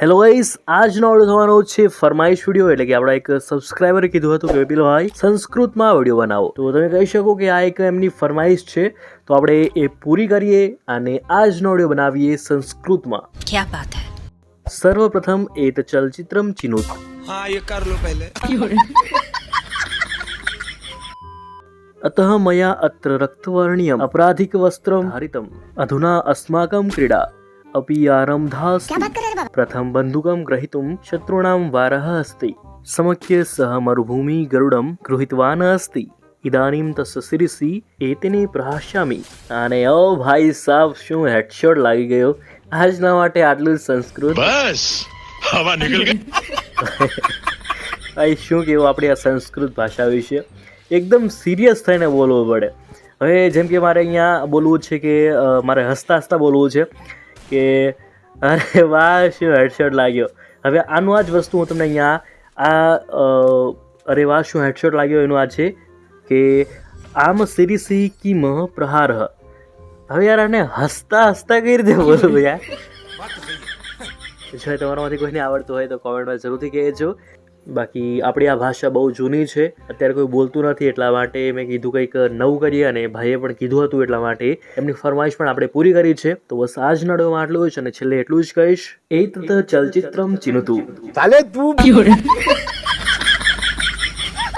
Hello guys આજનો order થવાનો છે ફરમાઈશ વીડિયો એટલે કે આપણા એક સબસ્ક્રાઈબરે કીધું હતું કે પેલો ભાઈ સંસ્કૃતમાં વીડિયો બનાવો. તો તમે કહી શકો કે આ એક એમની ફરમાઈશ છે. તો આપણે એ પૂરી કરીએ અને આજનો ઓડિયો બનાવીએ સંસ્કૃતમાં. ક્યા વાત હે? સર્વપ્રથમ એ તો ચલચિત્રમ ચિનુત. હા એ કર લો પહેલે. અતઃ મયા અત્ર રક્તવર્ણ્યમ અપરાધિક વસ્ત્રમ હરિતમ. અધુના અસ્માકમ ક્રીડા. अपि आरब्धास्ति प्रथम बन्दुकं ग्रहीतुं शत्रूणां वारः अस्ति समख्य सः मरुभूमि गरुडं गृहीतवान् अस्ति ઇદાનીમ તસ્ય શિરસી એતને પ્રહાસ્યામી અને ઓ ભાઈ સાહેબ શું હેડશોટ લાગી ગયો આજના માટે આટલું જ સંસ્કૃત બસ હવા નીકળ ગઈ ભાઈ શું કહેવું આપણી આ સંસ્કૃત ભાષા વિશે એકદમ સિરિયસ થઈને બોલવું પડે હવે જેમ કે મારે અહીંયા બોલવું છે કે અ, મારે હસતા હસતા બોલવું છે કે અરે વાહ શું હેડશોટ લાગ્યો. હવે આનું આ જ વસ્તુ હું તમને અહીંયા આ અરે વાહ શું હેડશોટ લાગ્યો એનું આ છે કે આમ સિરિસી કિમ પ્રહાર હવે યાર આને હસતા હસતા કઈ રીતે બોલું યાર? જો તમારામાંથી કોઈને આવડતું હોય તો કોમેન્ટમાં જરૂરથી કહેજો. બાકી આપણી આ ભાષા બહુ જૂની છે. અત્યારે કોઈ બોલતું નથી એટલા માટે મેં કીધું કંઈક નવું કરીએ અને ભાઈએ પણ કીધું હતું એટલા માટે એમની ફરમાઈશ પણ આપણે પૂરી કરી છે. તો બસ આજના ડોમાં આટલું જ અને છેલ્લે એટલું જ કહીશ. એ તત ચલચિત્રમ ચિનતું. ચાલે તું.